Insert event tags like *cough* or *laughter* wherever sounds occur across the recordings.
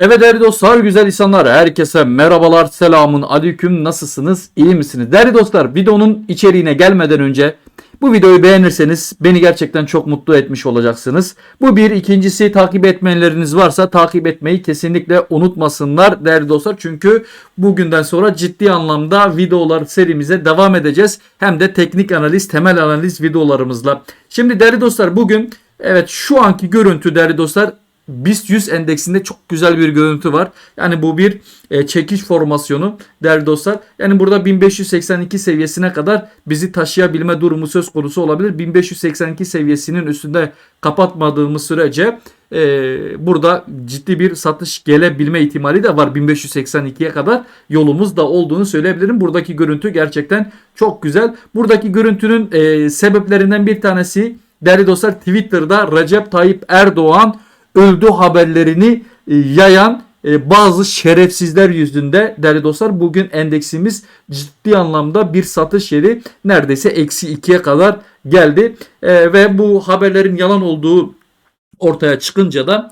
Evet değerli dostlar, güzel insanlar, herkese merhabalar, selamun aleyküm, nasılsınız, iyi misiniz? Değerli dostlar, videonun içeriğine gelmeden önce bu videoyu beğenirseniz beni gerçekten çok mutlu etmiş olacaksınız. Bu bir, ikincisi takip etmeyenleriniz varsa takip etmeyi kesinlikle unutmasınlar değerli dostlar. Çünkü bugünden sonra ciddi anlamda videolar serimize devam edeceğiz. Hem de teknik analiz, temel analiz videolarımızla. Şimdi değerli dostlar bugün evet şu anki görüntü değerli dostlar BIST 100 endeksinde çok güzel bir görüntü var. Yani bu bir e, çekiş formasyonu değerli dostlar. Yani burada 1582 seviyesine kadar bizi taşıyabilme durumu söz konusu olabilir. 1582 seviyesinin üstünde kapatmadığımız sürece e, burada ciddi bir satış gelebilme ihtimali de var 1582'ye kadar yolumuz da olduğunu söyleyebilirim. Buradaki görüntü gerçekten çok güzel. Buradaki görüntünün e, sebeplerinden bir tanesi değerli dostlar Twitter'da Recep Tayyip Erdoğan öldü haberlerini e, yayan e, bazı şerefsizler yüzünde. Değerli dostlar bugün endeksimiz ciddi anlamda bir satış yeri. Neredeyse eksi ikiye kadar geldi. E, ve bu haberlerin yalan olduğu ortaya çıkınca da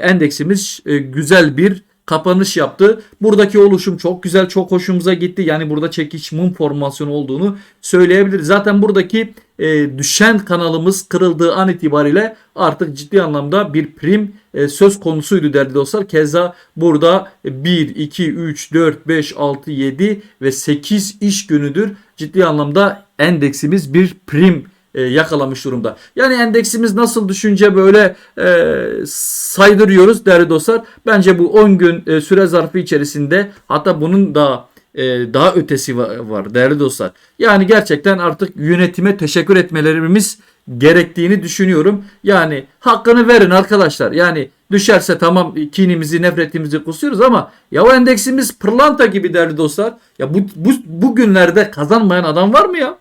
endeksimiz güzel bir kapanış yaptı. Buradaki oluşum çok güzel, çok hoşumuza gitti. Yani burada çekiş mum formasyonu olduğunu söyleyebiliriz. Zaten buradaki e, düşen kanalımız kırıldığı an itibariyle artık ciddi anlamda bir prim e, söz konusuydu değerli dostlar. Keza burada 1, 2, 3, 4, 5, 6, 7 ve 8 iş günüdür ciddi anlamda endeksimiz bir prim e, yakalamış durumda. Yani endeksimiz nasıl düşünce böyle e, saydırıyoruz değerli dostlar. Bence bu 10 gün e, süre zarfı içerisinde hatta bunun da e, daha ötesi var, değerli dostlar. Yani gerçekten artık yönetime teşekkür etmelerimiz gerektiğini düşünüyorum. Yani hakkını verin arkadaşlar. Yani düşerse tamam kinimizi nefretimizi kusuyoruz ama ya o endeksimiz pırlanta gibi değerli dostlar. Ya bu, bu, bu günlerde kazanmayan adam var mı ya?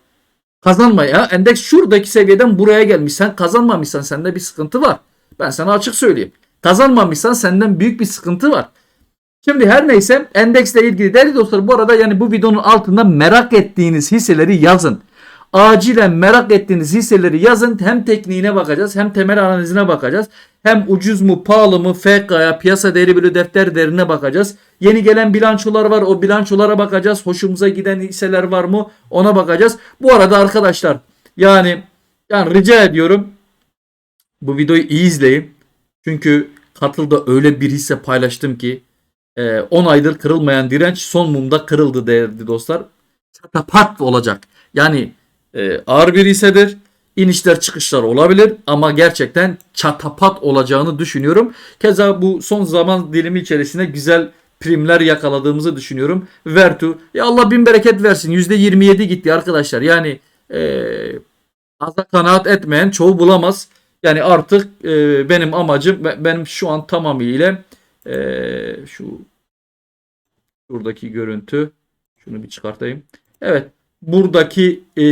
Kazanma ya. Endeks şuradaki seviyeden buraya gelmiş. Sen kazanmamışsan sende bir sıkıntı var. Ben sana açık söyleyeyim. Kazanmamışsan senden büyük bir sıkıntı var. Şimdi her neyse endeksle ilgili değerli dostlar bu arada yani bu videonun altında merak ettiğiniz hisseleri yazın. Acilen merak ettiğiniz hisseleri yazın. Hem tekniğine bakacağız hem temel analizine bakacağız. Hem ucuz mu pahalı mı FK'ya piyasa değeri bölü defter değerine bakacağız. Yeni gelen bilançolar var o bilançolara bakacağız. Hoşumuza giden hisseler var mı ona bakacağız. Bu arada arkadaşlar yani yani rica ediyorum bu videoyu iyi izleyin. Çünkü katılda öyle bir hisse paylaştım ki 10 aydır kırılmayan direnç son mumda kırıldı değerli dostlar. Çatapat olacak. Yani e, ağır bir hissedir. İnişler çıkışlar olabilir ama gerçekten çatapat olacağını düşünüyorum. Keza bu son zaman dilimi içerisinde güzel primler yakaladığımızı düşünüyorum. Vertu ya Allah bin bereket versin %27 gitti arkadaşlar. Yani e, aza kanaat etmeyen çoğu bulamaz. Yani artık e, benim amacım benim şu an tamamıyla e, şu şuradaki görüntü şunu bir çıkartayım. Evet buradaki e,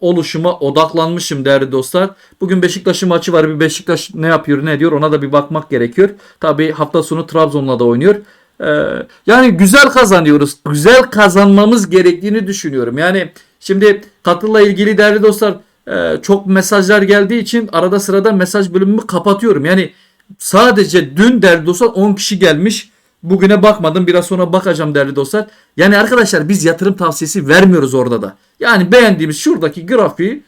oluşuma odaklanmışım değerli dostlar. Bugün Beşiktaş'ın maçı var. Bir Beşiktaş ne yapıyor ne diyor ona da bir bakmak gerekiyor. Tabi hafta sonu Trabzon'la da oynuyor. Ee, yani güzel kazanıyoruz. Güzel kazanmamız gerektiğini düşünüyorum. Yani şimdi katılla ilgili değerli dostlar e, çok mesajlar geldiği için arada sırada mesaj bölümümü kapatıyorum. Yani sadece dün değerli dostlar 10 kişi gelmiş. Bugüne bakmadım. Biraz sonra bakacağım değerli dostlar. Yani arkadaşlar biz yatırım tavsiyesi vermiyoruz orada da. Yani beğendiğimiz şuradaki grafiği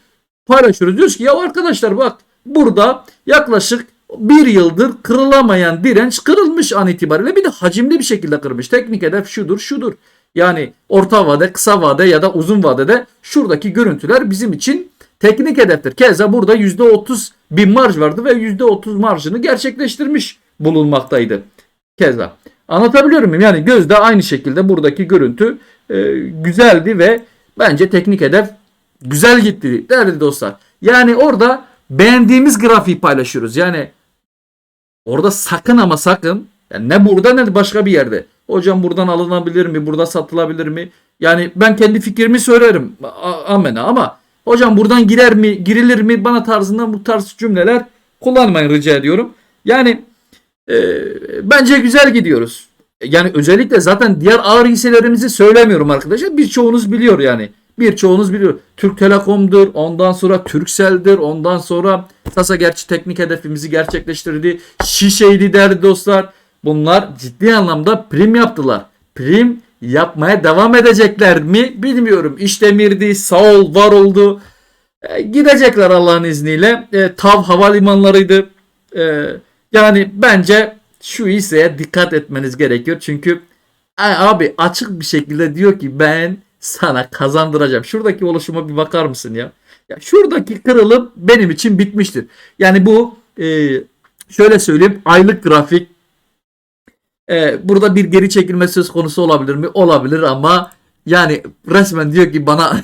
paylaşıyoruz. Diyoruz ki ya arkadaşlar bak burada yaklaşık bir yıldır kırılamayan direnç kırılmış an itibariyle bir de hacimli bir şekilde kırmış. Teknik hedef şudur şudur. Yani orta vade, kısa vade ya da uzun vadede şuradaki görüntüler bizim için teknik hedeftir. Keza burada %30 bir marj vardı ve %30 marjını gerçekleştirmiş bulunmaktaydı. Keza. Anlatabiliyor muyum? Yani gözde aynı şekilde buradaki görüntü e, güzeldi ve bence teknik hedef güzel gitti değerli dostlar. Yani orada beğendiğimiz grafiği paylaşıyoruz. Yani orada sakın ama sakın yani ne burada ne başka bir yerde. Hocam buradan alınabilir mi? Burada satılabilir mi? Yani ben kendi fikrimi söylerim. A- Amenna ama hocam buradan girer mi? Girilir mi? Bana tarzından bu tarz cümleler kullanmayın rica ediyorum. Yani e, bence güzel gidiyoruz. Yani özellikle zaten diğer ağır hisselerimizi söylemiyorum arkadaşlar. Birçoğunuz biliyor yani. Birçoğunuz biliyor. Türk Telekom'dur, ondan sonra Turkcell'dir, ondan sonra Sasa gerçi teknik hedefimizi gerçekleştirdi. Şişeydi değerli dostlar. bunlar ciddi anlamda prim yaptılar. Prim yapmaya devam edecekler mi bilmiyorum. İşdemir'di, Saul var oldu. E, gidecekler Allah'ın izniyle. E, Tav havalimanlarıydı. E, yani bence şu hisseye dikkat etmeniz gerekiyor. Çünkü abi açık bir şekilde diyor ki ben sana kazandıracağım. Şuradaki oluşuma bir bakar mısın ya? Ya şuradaki kırılım benim için bitmiştir. Yani bu e, şöyle söyleyeyim aylık grafik e, burada bir geri çekilme söz konusu olabilir mi? Olabilir ama yani resmen diyor ki bana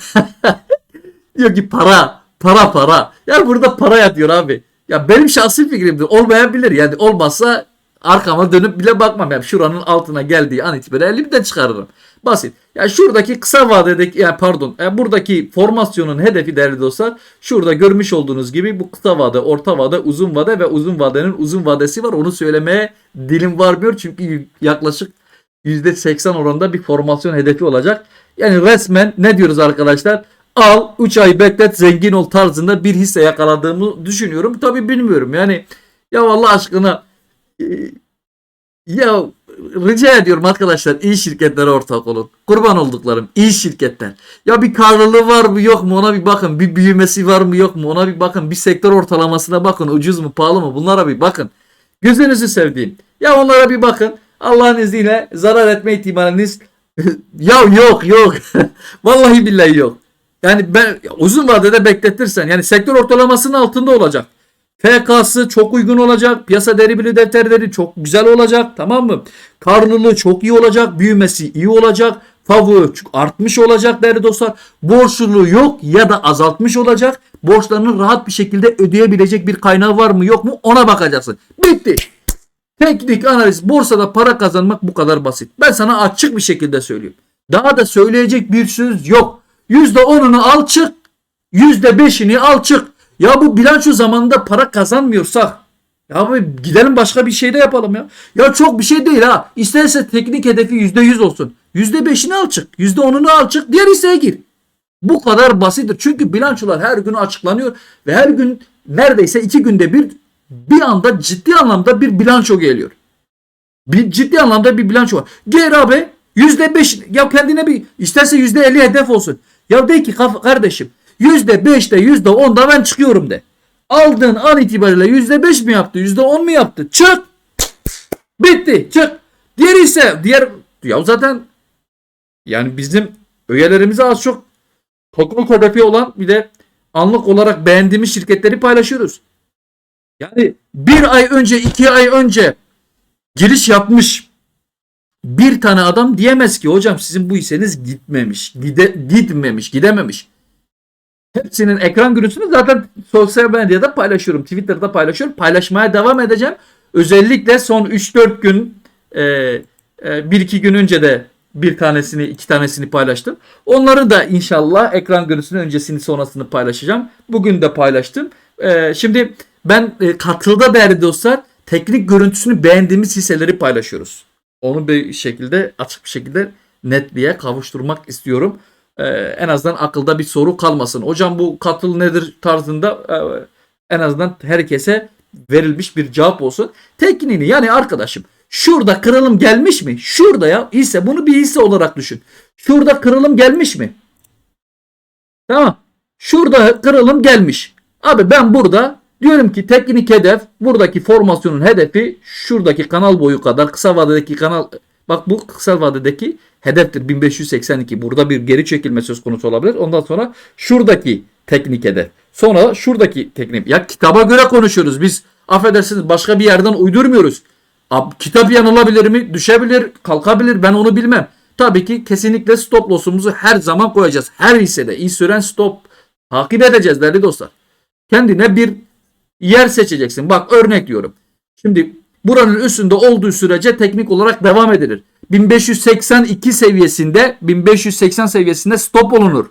*laughs* diyor ki para para para. Ya burada para yatıyor abi. Ya benim şahsi fikrimdir. Olmayabilir. Yani olmazsa arkama dönüp bile bakmam. Yani şuranın altına geldiği an itibariyle elimden çıkarırım. Basit. Ya şuradaki kısa vadedeki yani pardon e, buradaki formasyonun hedefi değerli dostlar şurada görmüş olduğunuz gibi bu kısa vade, orta vade, uzun vade ve uzun vadenin uzun vadesi var. Onu söylemeye dilim varmıyor çünkü yaklaşık %80 oranında bir formasyon hedefi olacak. Yani resmen ne diyoruz arkadaşlar? Al 3 ay beklet zengin ol tarzında bir hisse yakaladığımı düşünüyorum. Tabi bilmiyorum yani ya Allah aşkına e, ya rica ediyorum arkadaşlar iyi şirketlere ortak olun. Kurban olduklarım iyi şirketler. Ya bir karlılığı var mı yok mu ona bir bakın. Bir büyümesi var mı yok mu ona bir bakın. Bir sektör ortalamasına bakın. Ucuz mu pahalı mı bunlara bir bakın. Gözünüzü sevdiğim. Ya onlara bir bakın. Allah'ın izniyle zarar etme ihtimaliniz *laughs* ya yok yok. *laughs* Vallahi billahi yok. Yani ben uzun vadede bekletirsen yani sektör ortalamasının altında olacak. FK'sı çok uygun olacak. Piyasa değeri bile defterleri çok güzel olacak. Tamam mı? Karlılığı çok iyi olacak. Büyümesi iyi olacak. Favu artmış olacak değerli dostlar. Borçluluğu yok ya da azaltmış olacak. Borçlarını rahat bir şekilde ödeyebilecek bir kaynağı var mı yok mu ona bakacaksın. Bitti. Teknik analiz borsada para kazanmak bu kadar basit. Ben sana açık bir şekilde söylüyorum. Daha da söyleyecek bir söz yok. %10'unu al çık. %5'ini al çık. Ya bu bilanço zamanında para kazanmıyorsak ya abi gidelim başka bir şey de yapalım ya. Ya çok bir şey değil ha. İsterse teknik hedefi %100 olsun. %5'ini al çık. %10'unu al çık. Diğer hisseye gir. Bu kadar basittir. Çünkü bilançolar her gün açıklanıyor ve her gün neredeyse iki günde bir bir anda ciddi anlamda bir bilanço geliyor. Bir ciddi anlamda bir bilanço var. Gel abi %5 ya kendine bir isterse %50 hedef olsun. Ya de ki kardeşim %5'te %10'da ben çıkıyorum de. Aldığın an itibariyle %5 mi yaptı %10 mu yaptı? Çık. Bitti çık. Diğer ise diğer ya zaten yani bizim üyelerimize az çok topluluk hedefi olan bir de anlık olarak beğendiğimiz şirketleri paylaşıyoruz. Yani bir ay önce iki ay önce giriş yapmış bir tane adam diyemez ki hocam sizin bu hisseniz gitmemiş, gide, gitmemiş, gidememiş. Hepsinin ekran görüntüsünü zaten sosyal medyada paylaşıyorum. Twitter'da paylaşıyorum. Paylaşmaya devam edeceğim. Özellikle son 3-4 gün e, e, 1-2 gün önce de bir tanesini iki tanesini paylaştım. Onları da inşallah ekran görüntüsünün öncesini sonrasını paylaşacağım. Bugün de paylaştım. E, şimdi ben e, katılda değerli dostlar teknik görüntüsünü beğendiğimiz hisseleri paylaşıyoruz. Onu bir şekilde açık bir şekilde netliğe kavuşturmak istiyorum. Ee, en azından akılda bir soru kalmasın. Hocam bu katıl nedir tarzında e, en azından herkese verilmiş bir cevap olsun. Tekniğini yani arkadaşım şurada kırılım gelmiş mi? Şurada ya hisse bunu bir hisse olarak düşün. Şurada kırılım gelmiş mi? Tamam. Şurada kırılım gelmiş. Abi ben burada diyorum ki teknik hedef buradaki formasyonun hedefi şuradaki kanal boyu kadar kısa vadedeki kanal bak bu kısa vadedeki hedeftir 1582. Burada bir geri çekilme söz konusu olabilir. Ondan sonra şuradaki teknik hedef. Sonra şuradaki teknik. Ya kitaba göre konuşuyoruz. Biz affedersiniz başka bir yerden uydurmuyoruz. Kitap yanılabilir mi? Düşebilir, kalkabilir. Ben onu bilmem. Tabii ki kesinlikle stop loss'umuzu her zaman koyacağız. Her hissede iyi süren stop takip edeceğiz değerli dostlar. Kendine bir yer seçeceksin. Bak örnek diyorum. Şimdi buranın üstünde olduğu sürece teknik olarak devam edilir. 1582 seviyesinde 1580 seviyesinde stop olunur.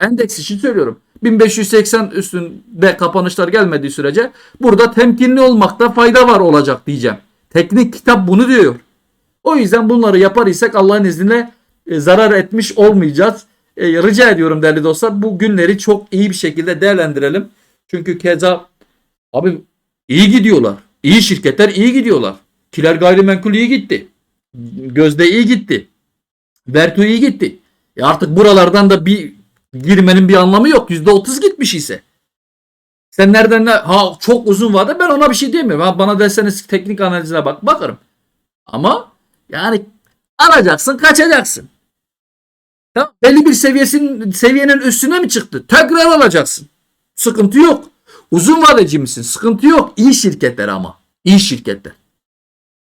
Endeks için söylüyorum. 1580 üstünde kapanışlar gelmediği sürece burada temkinli olmakta fayda var olacak diyeceğim. Teknik kitap bunu diyor. O yüzden bunları yapar isek Allah'ın izniyle e, zarar etmiş olmayacağız. E, rica ediyorum değerli dostlar bu günleri çok iyi bir şekilde değerlendirelim. Çünkü keza abi iyi gidiyorlar. İyi şirketler iyi gidiyorlar. Kiler gayrimenkul iyi gitti. Gözde iyi gitti. Vertu iyi gitti. E artık buralardan da bir girmenin bir anlamı yok. %30 gitmiş ise. Sen nereden ne? Ha çok uzun vade ben ona bir şey diyemiyorum. Ha, bana derseniz teknik analizine bak bakarım. Ama yani alacaksın kaçacaksın. Tamam, belli bir seviyesin, seviyenin üstüne mi çıktı? Tekrar alacaksın. Sıkıntı yok. Uzun vadeci misin? Sıkıntı yok. İyi şirketler ama. İyi şirketler.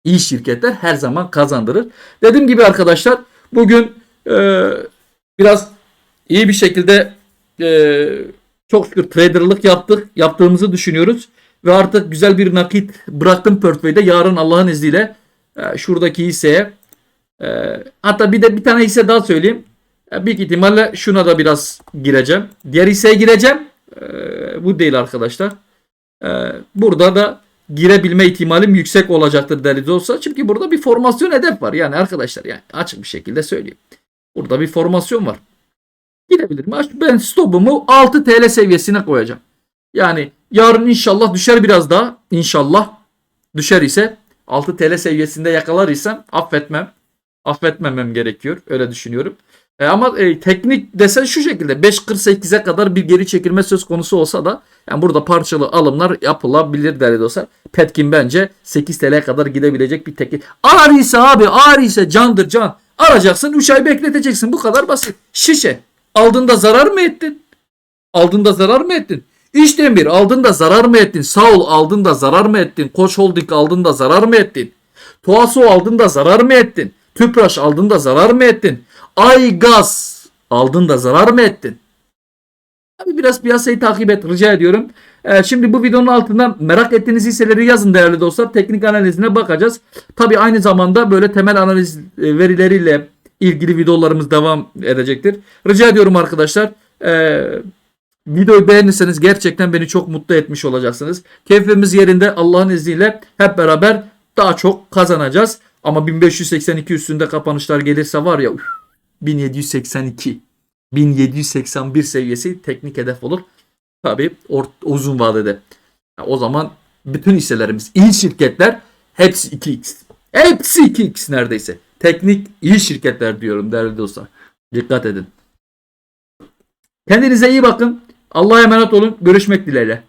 İyi şirketler her zaman kazandırır. Dediğim gibi arkadaşlar bugün e, biraz iyi bir şekilde e, çok şükür traderlık yaptık. Yaptığımızı düşünüyoruz. Ve artık güzel bir nakit bıraktım portföyde. Yarın Allah'ın izniyle e, şuradaki hisseye e, hatta bir de bir tane hisse daha söyleyeyim. E, büyük ihtimalle şuna da biraz gireceğim. Diğer hisseye gireceğim. E, bu değil arkadaşlar. E, burada da girebilme ihtimalim yüksek olacaktır değerli olsa. Çünkü burada bir formasyon hedef var. Yani arkadaşlar yani açık bir şekilde söyleyeyim. Burada bir formasyon var. Girebilirim. Ben stopumu 6 TL seviyesine koyacağım. Yani yarın inşallah düşer biraz daha. İnşallah düşer ise 6 TL seviyesinde yakalar isem affetmem. Affetmemem gerekiyor. Öyle düşünüyorum. E ama e, teknik desen şu şekilde 5.48'e kadar bir geri çekilme söz konusu olsa da yani burada parçalı alımlar yapılabilir değerli dostlar. Petkin bence 8 TL'ye kadar gidebilecek bir teknik. Ağır ise abi ağır ise candır can. Alacaksın 3 ay bekleteceksin bu kadar basit. Şişe aldığında zarar mı ettin? Aldığında zarar mı ettin? İşten bir aldığında zarar mı ettin? Saul aldığında zarar mı ettin? Koç Holding aldığında zarar mı ettin? Tuaso aldığında zarar mı ettin? Tüpraş aldığında zarar mı ettin? Aygaz aldığında zarar mı ettin? Abi biraz piyasayı takip et rica ediyorum. Ee, şimdi bu videonun altına merak ettiğiniz hisseleri yazın değerli dostlar. Teknik analizine bakacağız. Tabi aynı zamanda böyle temel analiz e, verileriyle ilgili videolarımız devam edecektir. Rica ediyorum arkadaşlar. Ee, videoyu beğenirseniz gerçekten beni çok mutlu etmiş olacaksınız. Keyfimiz yerinde Allah'ın izniyle hep beraber daha çok kazanacağız. Ama 1582 üstünde kapanışlar gelirse var ya üf, 1782 1781 seviyesi teknik hedef olur. Tabi uzun vadede. Ya o zaman bütün hisselerimiz, iyi şirketler hepsi 2x. Hepsi 2x neredeyse. Teknik iyi şirketler diyorum değerli dostlar. Dikkat edin. Kendinize iyi bakın. Allah'a emanet olun. Görüşmek dileğiyle.